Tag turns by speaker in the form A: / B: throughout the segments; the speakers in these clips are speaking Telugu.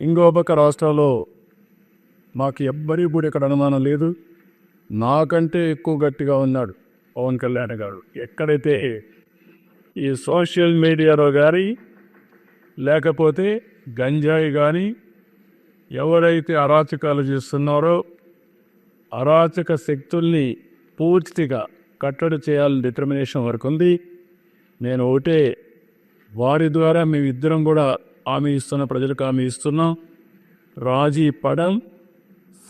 A: ఇంకో పక్క రాష్ట్రాల్లో మాకు ఎవ్వరికి కూడా ఇక్కడ అనుమానం లేదు. నాకంటే ఎక్కువ గట్టిగా ఉన్నాడు పవన్ కళ్యాణ్ గారు. ఎక్కడైతే ఈ సోషల్ మీడియాలో కానీ లేకపోతే గంజాయి కానీ ఎవరైతే అరాచకాలు చేస్తున్నారో అరాచక శక్తుల్ని పూర్తిగా కట్టడి చేయాలని డిటర్మినేషన్ వరకు ఉంది. నేను ఒకటే వారి ద్వారా మేమిద్దరం కూడా హామీ ఇస్తున్న ప్రజలకు హామీ ఇస్తున్నాం రాజీ పడం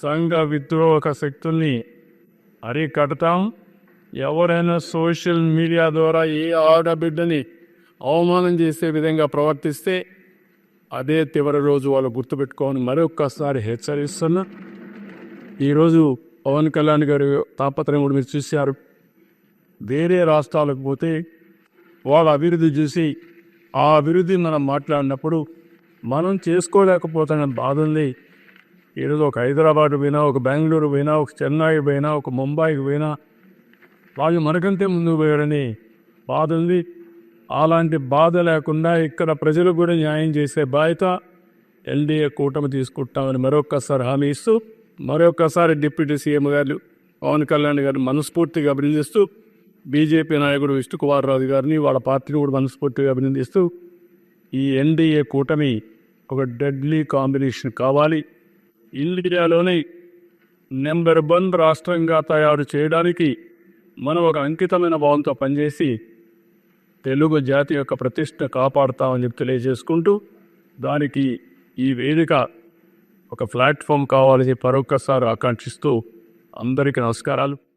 A: సంఘ విద్రోహక శక్తుల్ని అరికడతాం. ఎవరైనా సోషల్ మీడియా ద్వారా ఏ ఆడబిడ్డని అవమానం చేసే విధంగా ప్రవర్తిస్తే అదే చివరి రోజు వాళ్ళు గుర్తుపెట్టుకోని మరొక్కసారి హెచ్చరిస్తున్నా. ఈరోజు పవన్ కళ్యాణ్ గారి తాపత్రయం కూడా మీరు చూశారు. వేరే రాష్ట్రాలకు పోతే వాళ్ళ అభివృద్ధి చూసి ఆ అభివృద్ధి మనం మాట్లాడినప్పుడు మనం చేసుకోలేకపోతున్న బాధ ఉంది ఈరోజు ఒక హైదరాబాద్ పోయినా ఒక బెంగళూరు పోయినా ఒక చెన్నై పోయినా ఒక ముంబైకి పోయినా వాళ్ళు మనకంటే ముందుకు పోయారని బాధ ఉంది అలాంటి బాధ లేకుండా ఇక్కడ ప్రజలకు కూడా న్యాయం చేసే బాధ్యత ఎల్డీఏ కూటమి తీసుకుంటామని మరొక్కసారి హామీ ఇస్తూ మరొకసారి డిప్యూటీ సీఎం గారు పవన్ కళ్యాణ్ గారు మనస్ఫూర్తిగా అభినందిస్తూ బీజేపీ నాయకుడు విష్ణు కుమార్ రాజు గారిని వాళ్ళ పార్టీని కూడా మనస్ఫూర్తిగా అభినందిస్తూ ఈ ఎన్డీఏ కూటమి ఒక డెడ్లీ కాంబినేషన్ కావాలి. ఇండియాలోనే నెంబర్ వన్ రాష్ట్రంగా తయారు చేయడానికి మనం ఒక అంకితమైన భావంతో పనిచేసి తెలుగు జాతి యొక్క ప్రతిష్ట కాపాడుతామని చెప్పి తెలియజేసుకుంటూ దానికి ఈ వేదిక ఒక ప్లాట్ఫామ్ కావాలని చెప్పి మరొక్కసారి ఆకాంక్షిస్తూ అందరికీ నమస్కారాలు.